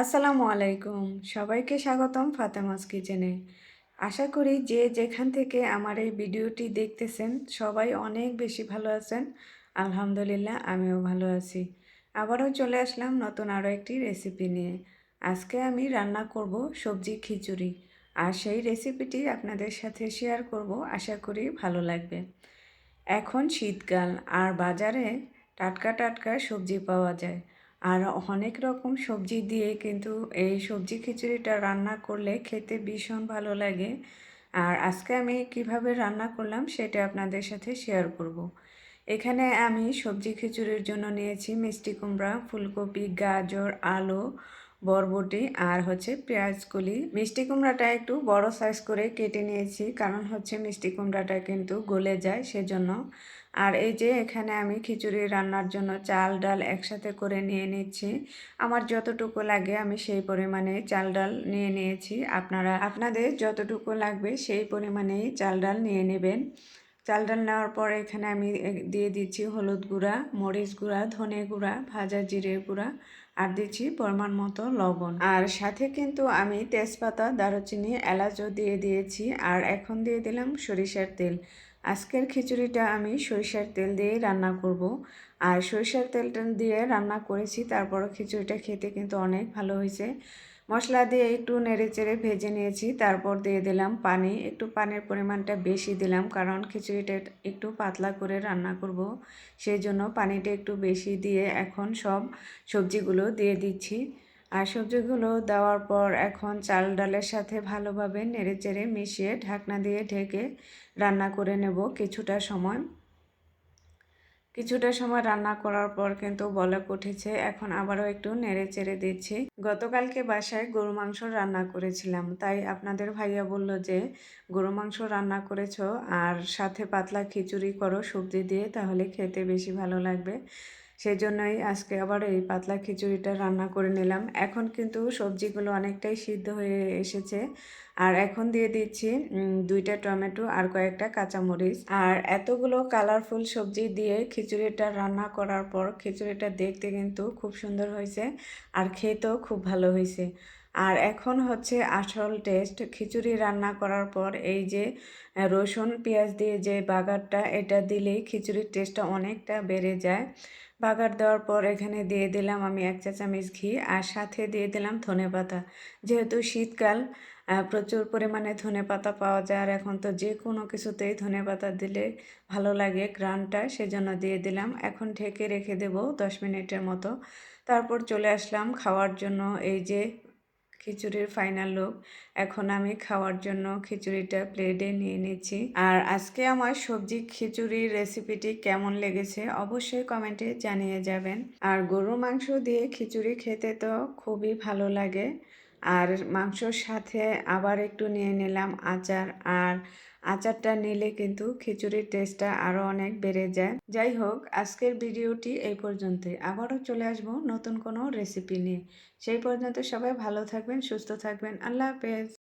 আসসালামু আলাইকুম। সবাইকে স্বাগতম ফাতেমাস কিচেনে। আশা করি যে যেখান থেকে আমার এই ভিডিওটি দেখতেছেন সবাই অনেক বেশি ভালো আছেন। আলহামদুলিল্লাহ, আমিও ভালো আছি। আবারও চলে আসলাম নতুন আরও একটি রেসিপি নিয়ে। আজকে আমি রান্না করব সবজি খিচুড়ি। আর সেই রেসিপিটি আপনাদের সাথে শেয়ার করব, আশা করি ভালো লাগবে। এখন শীতকাল, আর বাজারে টাটকা টাটকা সবজি পাওয়া যায়। আর অনেক রকম সবজি দিয়ে কিন্তু এই সবজি খিচুড়িটা রান্না করলে খেতে ভীষণ ভালো লাগে আর আজকে আমি কীভাবে রান্না করলাম সেটা আপনাদের সাথে শেয়ার করব। এখানে আমি সবজি খিচুড়ির জন্য নিয়েছি মিষ্টি কুমড়া, ফুলকপি, গাজর, আলু, বরবটি আর হচ্ছে পেঁয়াজ কলি মিষ্টি কুমড়াটা একটু বড় সাইজ করে কেটে নিয়েছি, কারণ হচ্ছে মিষ্টি কুমড়াটা কিন্তু গলে যায় সেজন্য আর এই যে এখানে আমি খিচুড়ি রান্নার জন্য চাল, ডাল একসাথে করে নিয়ে নিচ্ছি। আমার যতটুকু লাগে আমি সেই পরিমাণে চাল, ডাল নিয়ে নিয়েছি। আপনারা, আপনাদের যতটুকু লাগবে সেই পরিমাণেই চাল, ডাল নিয়ে নেবেন। চাল ডাল নেওয়ার পর এখানে আমি দিয়ে দিচ্ছি হলুদ গুঁড়া, মরিচ গুঁড়া, ধনে গুঁড়া, ভাজা জিরে গুঁড়া আর দিচ্ছি পরিমাণ মতো লবণ। আর সাথে কিন্তু আমি তেজপাতা, দারুচিনি, এলাচও দিয়ে দিয়েছি আর এখন দিয়ে দিলাম সরিষার তেল। আজকের খিচুড়িটা আমি সরিষার তেল দিয়েই রান্না করব। আর সরিষার তেলটা দিয়ে রান্না করেছি, তারপরও খিচুড়িটা খেতে কিন্তু অনেক ভালো হয়েছে। মশলা দিয়ে একটু নেড়ে চেড়ে ভেজে নিয়েছি। তারপর দিয়ে দিলাম পানি। একটু পানির পরিমাণটা বেশি দিলাম কারণ খিচুড়িটা একটু পাতলা করে রান্না করব। সেই জন্য পানিটা একটু বেশি দিয়ে এখন সব সবজিগুলো দিয়ে দিচ্ছি। আর সবজিগুলো দেওয়ার পর এখন চাল ডালের সাথে ভালোভাবে নেড়ে চেড়ে মিশিয়ে ঢাকনা দিয়ে ঢেকে রান্না করে নেব কিছুটা সময়। কিছুটা সময় রান্না করার পর কিন্তু বলক উঠেছে। এখন আবারও একটু নেড়ে চেড়ে দিচ্ছি। গতকালকে বাসায় গরু মাংস রান্না করেছিলাম, তাই আপনাদের ভাইয়া বলল যে, গরু মাংস রান্না করেছ আর সাথে পাতলা খিচুড়ি করো, সবজি দিয়ে, তাহলে খেতে বেশি ভালো লাগবে। সেই জন্যই আজকে আবার এই পাতলা খিচুড়িটা রান্না করে নিলাম। এখন কিন্তু সবজিগুলো অনেকটাই সিদ্ধ হয়ে এসেছে। আর এখন দিয়ে দিচ্ছি দুইটা টমেটো আর কয়েকটা কাঁচামরিচ। আর এতগুলো কালারফুল সবজি দিয়ে খিচুড়িটা রান্না করার পর খিচুড়িটা দেখতে কিন্তু খুব সুন্দর হয়েছে আর খেতেও খুব ভালো হয়েছে। আর এখন হচ্ছে আসল টেস্ট খিচুড়ি রান্না করার পর এই যে রসুন, পেঁয়াজ দিয়ে যে বাগারটা, এটা দিলেই খিচুড়ির টেস্টটা অনেকটা বেড়ে যায়। বাগার দেওয়ার পর এখানে দিয়ে দিলাম আমি এক চা চামচ ঘি আর সাথে দিয়ে দিলাম ধনে পাতা। যেহেতু শীতকাল প্রচুর পরিমাণে ধনে পাতা পাওয়া যায় আর এখন তো যে কোনো কিছুতেই ধনে পাতা দিলে ভালো লাগে গ্রানটা সেজন্য দিয়ে দিলাম। এখন ঢেকে রেখে দেব দশ মিনিটের মতো। তারপর চলে আসলাম খাওয়ার জন্য এই যে খিচুড়ির ফাইনাল লুক এখন আমি খাওয়ার জন্য খিচুড়িটা প্লেটে নিয়ে নিচ্ছি। আর আজকে আমার সবজি খিচুড়ির রেসিপিটি কেমন লেগেছে অবশ্যই কমেন্টে জানিয়ে যাবেন। আর গরু মাংস দিয়ে খিচুড়ি খেতে তো খুবই ভালো লাগে। আর মাংসর সাথে আবার একটু নিয়ে নিলাম আচার। আর আচারটা নিলে কিন্তু খিচুড়ির টেস্টটা আরও অনেক বেড়ে যায়। যাই হোক, আজকের ভিডিওটি এই পর্যন্তই। আবারও চলে আসব নতুন কোনো রেসিপি নিয়ে। সেই পর্যন্ত সবাই ভালো থাকবেন, সুস্থ থাকবেন। আল্লাহ হাফেজ।